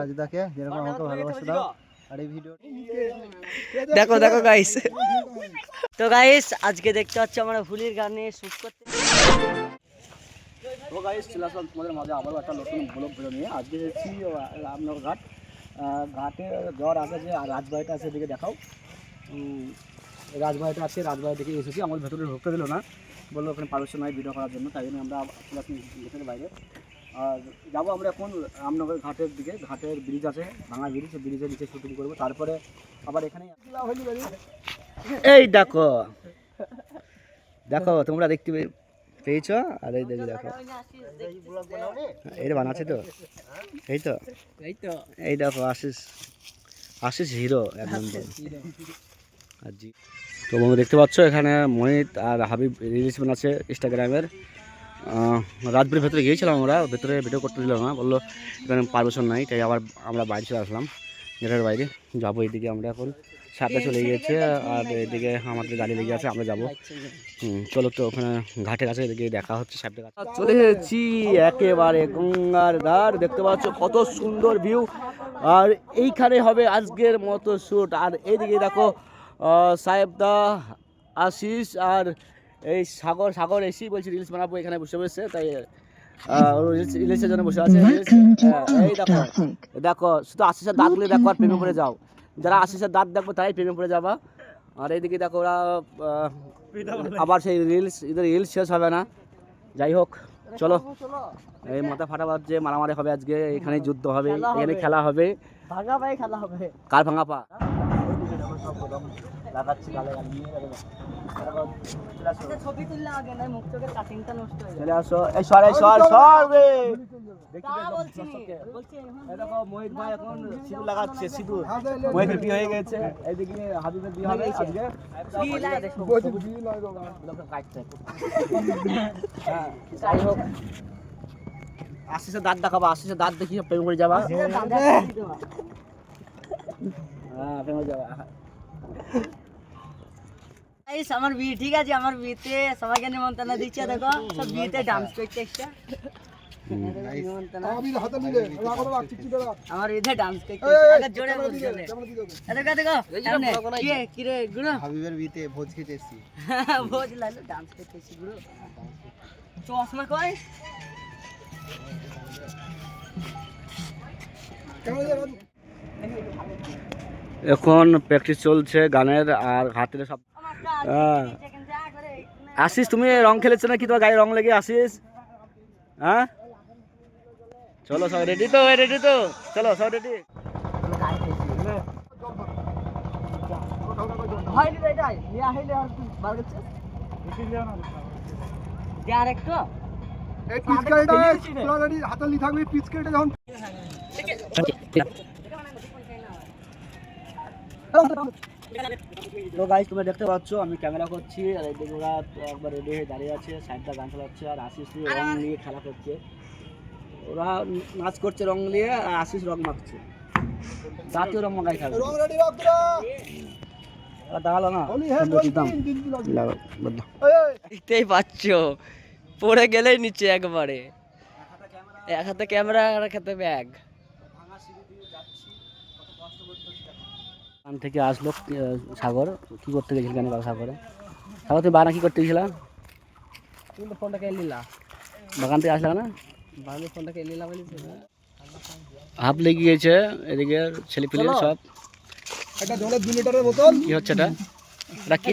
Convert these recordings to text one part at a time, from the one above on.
রাজুদাকে যেরকম আমাকে ভালোবাসা দাও। আর এই ভিডিও দেখো দেখো গাইস তো গাইস আজকে দেখতে পাচ্ছ আমরা ভুলির গানে শুট করতে তো গাইস চলে আসলাম তোমাদের মাঝে আবারও একটা নতুন ব্লগ ভিডিও নিয়ে। আজকে এসেছি রামনগর ঘাট। আহ, ঘাটে জ্বর আছে যে রাজবাড়িটা আছে এদিকে দেখাও। রাজবাড়িটা আছে রাজবাড়ি দিকে এসেছি। আমার ভেতরে ঢুকতে দিল না। বলল ওখানে পারমিশন নয় ভিডিও করার জন্য তাই জন্য আমরা চলে আসলাম গেটের বাইরে। যাব আমরা এখন রামনগর ঘাটের দিকে ঘাটের ব্রিজ আছে ভাঙা ব্রিজ সেই ব্রিজের নিচে শুটিং করব। তারপরে আবার এখানে এই দেখো। দেখো তোমরা দেখতে পেয়েছ? আর এই দেখো দেখো। এটা বানাচ্ছে তো। এই তো। এই তো এই দেখো আশিস। আশিস হিরো একদম আর জি। তো বন্ধু দেখতে পাচ্ছ এখানে মোহিত আর হাবিব রিলিজ বানাচ্ছে ইনস্টাগ্রামের রাজবাড়ির ভেতরে গিয়েছিলাম আমরা, ভেতরে ভিডিও করতে দিল না, বলল এখানে পারমিশন নাই, তাই আবার আমরা বাইরে চলে আসলাম গেটের বাইরে যাব এইদিকে আমরা এখন সাপে চলে গিয়েছে, আর এদিকে আমাদের গাড়ি লেগে আছে, আমরা যাব। চলো তো ওখানে ঘাটের কাছে এদিকে দেখা হচ্ছে কাছে চলে এসেছি, একেবারে গঙ্গার ধার, দেখতে পাচ্ছ কত সুন্দর ভিউ আর এইখানে হবে আজকের মতো শ্যুট আর এইদিকে দেখো সাহেবদা, আশিস, আর এই সাগর সাগর এসি বলছি রিলস বানাবো এখানে বসে বসে তাই রিলসের জন্য বসে আছে হ্যাঁ, এই দেখো দেখো শুধু আশিসের দাঁতগুলো দেখো আর প্রেমে পড়ে যাও। যারা আশিসের দাঁত দেখব তাই প্রেমে পড়ে যাবা। আর এইদিকে দেখো ওরা আবার সেই রিলস এদের রিলস শেষ হবে না। যাই হোক চলো। এই মাথা ফাটাবার যে মারামারি হবে আজকে এখানে যুদ্ধ হবে এখানে খেলা হবে। ভাগা ভাই খেলা হবে। কার ভাঙা পা? লাগাচ্ছি গালে লাগিয়ে আচ্ছা, ছবি তুললে আগে নয় মুখ চোখের কাটিংটা নষ্ট হয়ে চলে আসো। এই সর এই সর সর রে। দেখি তা দেখো, বলছি দর্শককে। বলছি এখন এই দেখো মোহিত ভাই এখন সিঁদুর লাগাচ্ছে সিঁদুর। মোহিতের বিয়ে হয়ে গেছে। এইদিকে হাবিবের বিয়ে হবে আজকে। কি লাগে দেখো। লোকটা কাটতে হ্যাঁ। যাই হোক। আশিসের দাঁত দেখাবো আশিসের দাঁত দেখিয়ে প্রেম করে যাবা। হ্যাঁ প্রেম করে যাবা। গাইস আমার বিয়ে ঠিক আছে আমার বিয়েতে সবাইকে নিমন্ত্রণ দিচ্ছে দেখো সব বিয়েতে ডান্স করতে এসছে। আমার ডান্স করতে জোরে দেখো দেখো কি কি রে গুরু? হাবিবের বিতে ভোজ খেতে এসেছি। ভোজ লাগল ডান্স গুরু। চশমা কয়? এখন প্র্যাকটিস চলছে গানের আর হাতের সব হ্যাঁ। আশিস তুমি রং খেলেছো নাকি? তোমার গায়ে রং লেগে আসিস হ্যাঁ? চলো সব রেডি তো? রেডি তো? চলো সব রেডি যখন তো গাইস তোমরা দেখতে পাচ্ছ আমি ক্যামেরা করছি আর এদিকে ওরা একবার রেডি হয়ে দাঁড়িয়ে আছে সাইডটা গান চালাচ্ছে আর আশিস নিয়ে রং নিয়ে খেলা করছে। ওরা নাচ করছে রং নিয়ে আর আশিস রং মাখছে। জাতীয় রং মাখাই খাবে রং রেডি রাখ আর দাঁড়াল না হ্যাঁ এই দেখতেই পাচ্ছ। পড়ে গেলেই নিচে একবারে। এক হাতে ক্যামেরা আর এক হাতে ব্যাগ ওখান থেকে আসলো সাগর। কি করতে গেছিল কেন সাগরে? সাগর তুমি বাগান কি করতে গেছিল? তুমি তো ফোনটা কে নিলা। বাগান থেকে আসলাম না? বাংলা ফোনটা কে নিলা বলিস হাফ লেগে গিয়েছে এদিকে ছেলে পেলে সব। একটা জলের দু লিটারের বোতল। কি হচ্ছে এটা? এটা কি?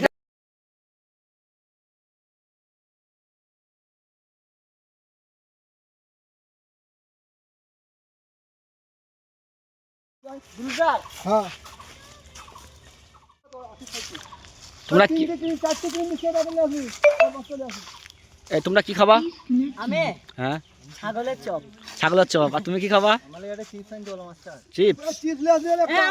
হ্যাঁ। তোমরা কি তোমরা কি খাবা? আমি? হ্যাঁ। ছাগলের চপ। ছাগলের চপ। আর তুমি কি খাবা? হ্যাঁ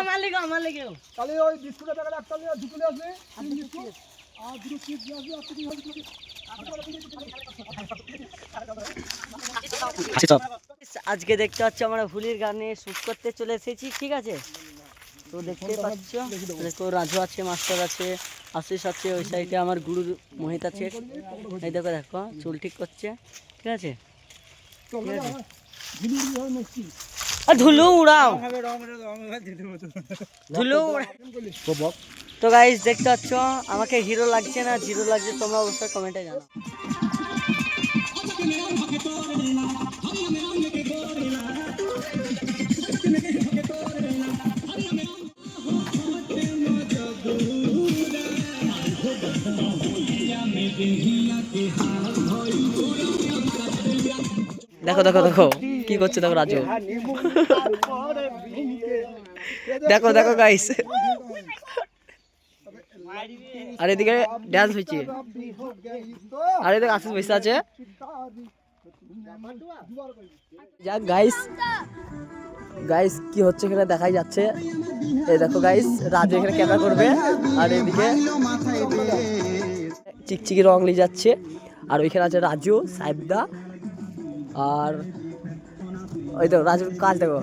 চপ। আজকে দেখতে পাচ্ছ আমরা ভুলির গানে শুট করতে চলে এসেছি ঠিক আছে? তো দেখতে পাচ্ছ? দেখো রাজু আছে মাস্টার আছে আশিস আছে ওই সাইডে আমার গুরু মোহিত আছে। এই দেখো দেখো চুল ঠিক করছে ঠিক আছে? আর ধুলো উড়াও। ধুলো উড়াও। তো গাইস দেখতে পাচ্ছ আমাকে হিরো লাগছে না জিরো লাগছে তোমরা অবশ্যই কমেন্টে জানাও। দেখো দেখো দেখো, কি করছে দেখো রাজু। দেখো দেখো গাইস আর এদিকে ড্যান্স হচ্ছে আর এদিকে আশিস বসে আছে। যাক গাইস গাইস কি হচ্ছে এখানে দেখাই যাচ্ছে? এই দেখো গাইস রাজু এখানে ক্যামেরা করবে। আর এদিকে চিকচিকি রং নিয়ে যাচ্ছে। আর ওইখানে আছে রাজু সাহেবদা আর ওই তো রাজুর কাজ দেখো।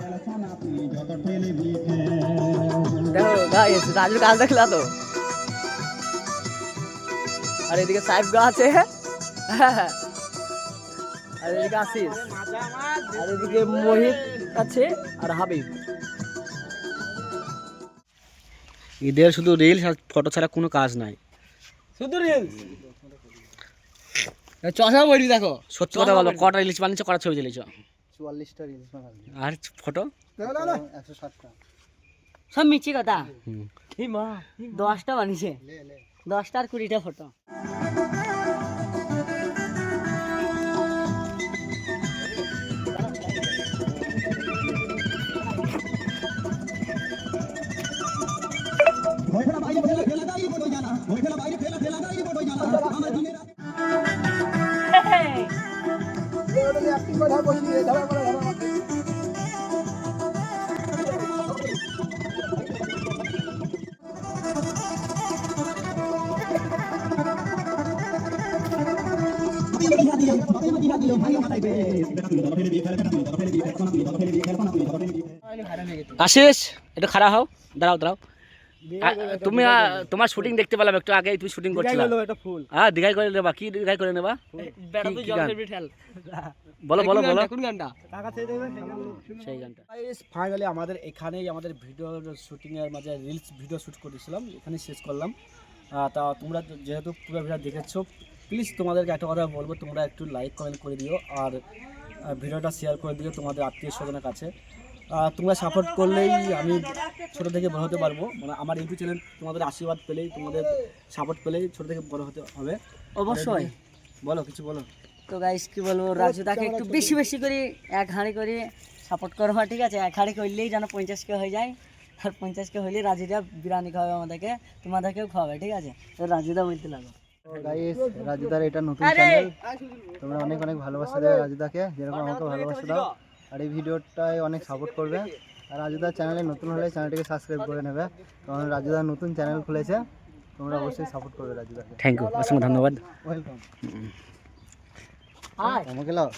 দেখো গাইস রাজুর কাজ দেখলা তো? আর এদিকে সাহেব গা আছে। আর এদিকে আসিস। আর এদিকে মোহিত আছে আর হাবিব। এদের শুধু রিলস আর ফটো ছাড়া কোনো কাজ নাই। শুধু রিলস চশমা বলবি দেখো। সত্যি কথা বলো কটা রিলস বানিয়েছো কটা ছবি তুলেছো? চুয়াল্লিশটা রিলস বানাবি আর ফটো একশো ষাটটা। সব মিছি কথা। দশটা বানিয়েছে। দশটা আর কুড়িটা ফটো আশিস একটু খারাপ হও। দাঁড়াও দাঁড়াও। তুমি তোমার শুটিং দেখতে পেলাম একটু আগে তুমি শুটিং করছিলে। হ্যাঁ দীঘাই করে নেবা কি দীঘাই করে নেবা? বলো বলো বলো। সেই গানটা। ফাইনালি আমাদের এখানেই আমাদের ভিডিও শুটিংয়ের মাঝে রিলস ভিডিও শ্যুট করেছিলাম এখানে শেষ করলাম। তা তোমরা যেহেতু পুরো ভিডিও দেখেছ প্লিজ তোমাদেরকে একটা কথা বলব তোমরা একটু লাইক কমেন্ট করে দিও আর ভিডিওটা শেয়ার করে দিও তোমাদের আত্মীয় স্বজনের কাছে। তোমরা সাপোর্ট করলেই আমি ছোটো থেকে বড় হতে পারব। মানে আমার ইউটিউব চ্যানেল তোমাদের আশীর্বাদ পেলেই তোমাদের সাপোর্ট পেলেই ছোটো থেকে বড় হতে হবে। অবশ্যই। বলো কিছু বলো। তো গাইস কি বলব? রাজুদাকে একটু বেশি বেশি করে এক হাঁড়ি করে সাপোর্ট করবা ঠিক আছে? এক হাঁড়ি করলেই যেন পঞ্চাশ কে হয়ে যায়। আর পঞ্চাশ কে হলে রাজুদা বিরিয়ানি খাওয়াবে আমাদেরকে তোমাদেরকেও খাওয়াবে ঠিক আছে? তো রাজুদা বলতে লাগো গাইস রাজুদার এটা নতুন চ্যানেল তোমরা অনেক অনেক ভালোবাসা দেবে রাজুদাকে যেরকম আমাকে ভালোবাসা দাও। আর এই ভিডিওটায় অনেক সাপোর্ট করবে। আর রাজুদার চ্যানেলে নতুন হলে চ্যানেলটিকে সাবস্ক্রাইব করে নেবে। কারণ রাজুদার নতুন চ্যানেল খুলেছে তোমরা অবশ্যই সাপোর্ট করবে রাজুদাকে। থ্যাংক ইউ অসংখ্য ধন্যবাদ। ওয়েলকাম হাই আমাকে লাও।